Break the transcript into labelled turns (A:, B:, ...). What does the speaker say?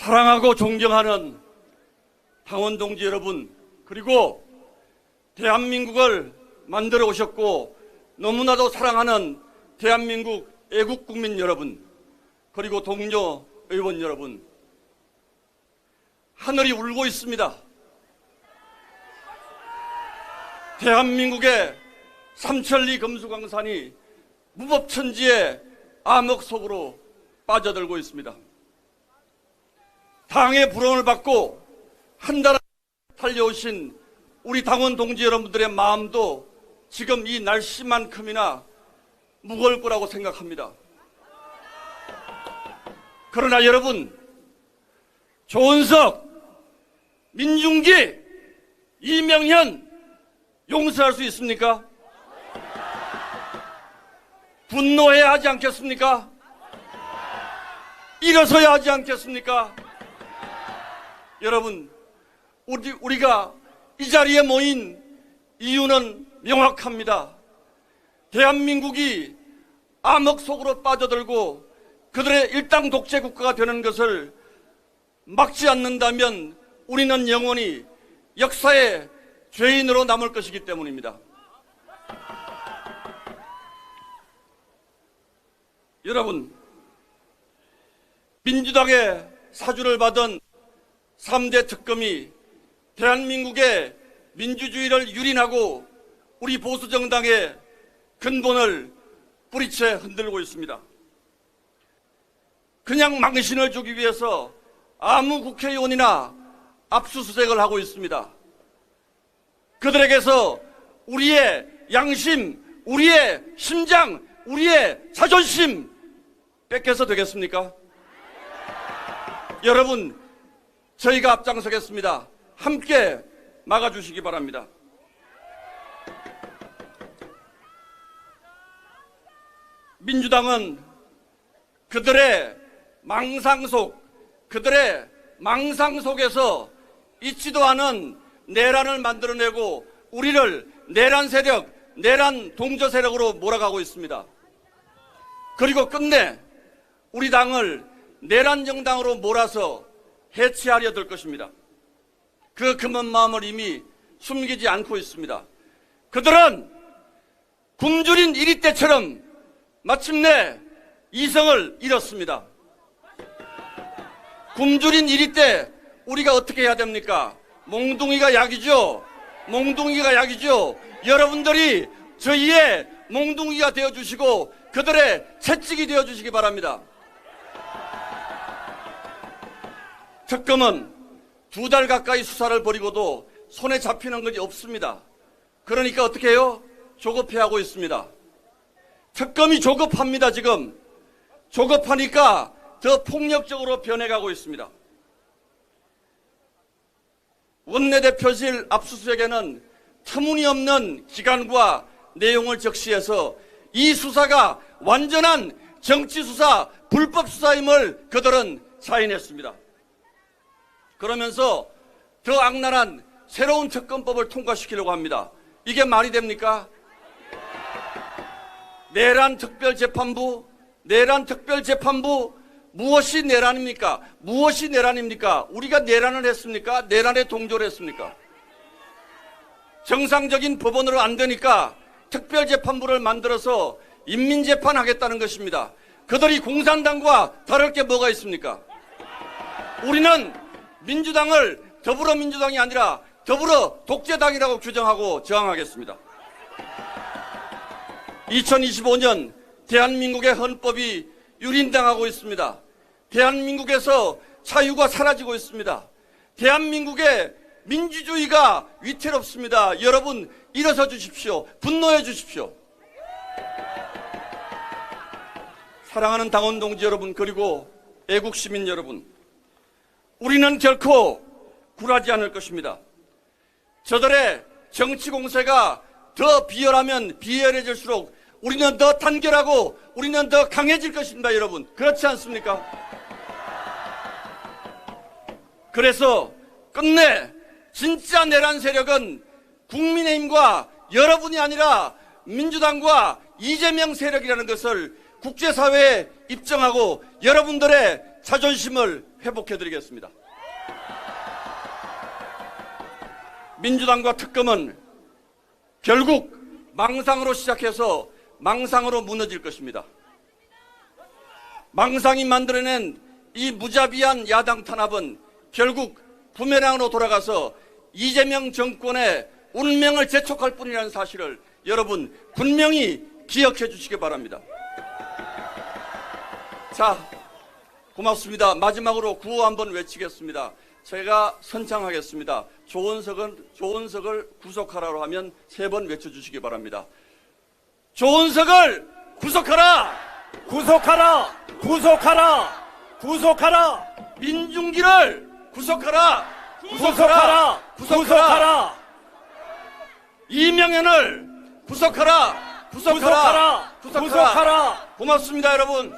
A: 사랑하고 존경하는 당원 동지 여러분, 그리고 대한민국을 만들어 오셨고 너무나도 사랑하는 대한민국 애국 국민 여러분, 그리고 동료 의원 여러분, 하늘이 울고 있습니다. 대한민국의 삼천리 금수강산이 무법천지의 암흑 속으로 빠져들고 있습니다. 당의 부름을 받고 한달 달려오신 우리 당원 동지 여러분들의 마음도 지금 이 날씨만큼이나 무거울 거라고 생각합니다. 그러나 여러분, 조은석, 민중기, 이명현 용서할 수 있습니까? 분노해야 하지 않겠습니까? 일어서야 하지 않겠습니까? 여러분, 우리, 우리가 이 자리에 모인 이유는 명확합니다. 대한민국이 암흑 속으로 빠져들고 그들의 일당 독재 국가가 되는 것을 막지 않는다면 우리는 영원히 역사의 죄인으로 남을 것이기 때문입니다. 여러분, 민주당의 사주를 받은 3대 특검이 대한민국의 민주주의를 유린하고 우리 보수정당의 근본을 뿌리채 흔들고 있습니다. 그냥 망신을 주기 위해서 아무 국회의원이나 압수수색을 하고 있습니다. 그들에게서 우리의 양심, 우리의 심장, 우리의 자존심 뺏겨서 되겠습니까? 여러분, 저희가 앞장서겠습니다. 함께 막아주시기 바랍니다. 민주당은 그들의 망상 속, 그들의 망상 속에서 있지도 않은 내란을 만들어내고 우리를 내란 세력, 내란 동조 세력으로 몰아가고 있습니다. 그리고 끝내 우리 당을 내란 정당으로 몰아서 해체하려 들 것입니다. 그 금은 마음을 이미 숨기지 않고 있습니다. 그들은 굶주린 이리 때처럼 마침내 이성을 잃었습니다. 굶주린 이리 때 우리가 어떻게 해야 됩니까? 몽둥이가 약이죠. 몽둥이가 약이죠. 여러분들이 저희의 몽둥이가 되어 주시고 그들의 채찍이 되어 주시기 바랍니다. 특검은 두 달 가까이 수사를 벌이고도 손에 잡히는 것이 없습니다. 그러니까 어떻게 해요? 조급해하고 있습니다. 특검이 조급합니다, 지금. 조급하니까 더 폭력적으로 변해가고 있습니다. 원내대표실 압수수색에는 터무니없는 기간과 내용을 적시해서 이 수사가 완전한 정치수사, 불법수사임을 그들은 자인했습니다. 그러면서 더 악랄한 새로운 특검법을 통과시키려고 합니다. 이게 말이 됩니까? 내란 특별재판부, 내란 특별재판부 무엇이 내란입니까? 무엇이 내란입니까? 우리가 내란을 했습니까? 내란에 동조를 했습니까? 정상적인 법원으로 안 되니까 특별재판부를 만들어서 인민재판 하겠다는 것입니다. 그들이 공산당과 다를 게 뭐가 있습니까? 우리는 민주당을 더불어민주당이 아니라 더불어 독재당이라고 규정하고 저항하겠습니다. 2025년 대한민국의 헌법이 유린당하고 있습니다. 대한민국에서 자유가 사라지고 있습니다. 대한민국의 민주주의가 위태롭습니다. 여러분 일어서 주십시오. 분노해 주십시오. 사랑하는 당원 동지 여러분 그리고 애국 시민 여러분 우리는 결코 굴하지 않을 것입니다. 저들의 정치 공세가 더 비열하면 비열해질수록 우리는 더 단결하고 우리는 더 강해질 것입니다, 여러분. 그렇지 않습니까? 그래서 끝내 진짜 내란 세력은 국민의힘과 여러분이 아니라 민주당과 이재명 세력이라는 것을 국제사회에 입증하고 여러분들의 자존심을 회복해드리겠습니다. 민주당과 특검은 결국 망상으로 시작해서 망상으로 무너질 것입니다. 망상이 만들어낸 이 무자비한 야당 탄압은 결국 부메랑으로 돌아가서 이재명 정권의 운명을 재촉할 뿐이라는 사실을 여러분 분명히 기억해 주시기 바랍니다. 자, 고맙습니다. 마지막으로 구호 한번 외치겠습니다. 제가 선창하겠습니다. 조은석은 조은석을 구속하라고 하면 세 번 외쳐주시기 바랍니다. 조은석을 구속하라.
B: 구속하라! 구속하라! 구속하라!
A: 민중기를 구속하라.
B: 구속하라! 구속하라!
A: 이명현을 구속하라. 구속하라.
B: 구속하라! 구속하라!
A: 고맙습니다, 여러분.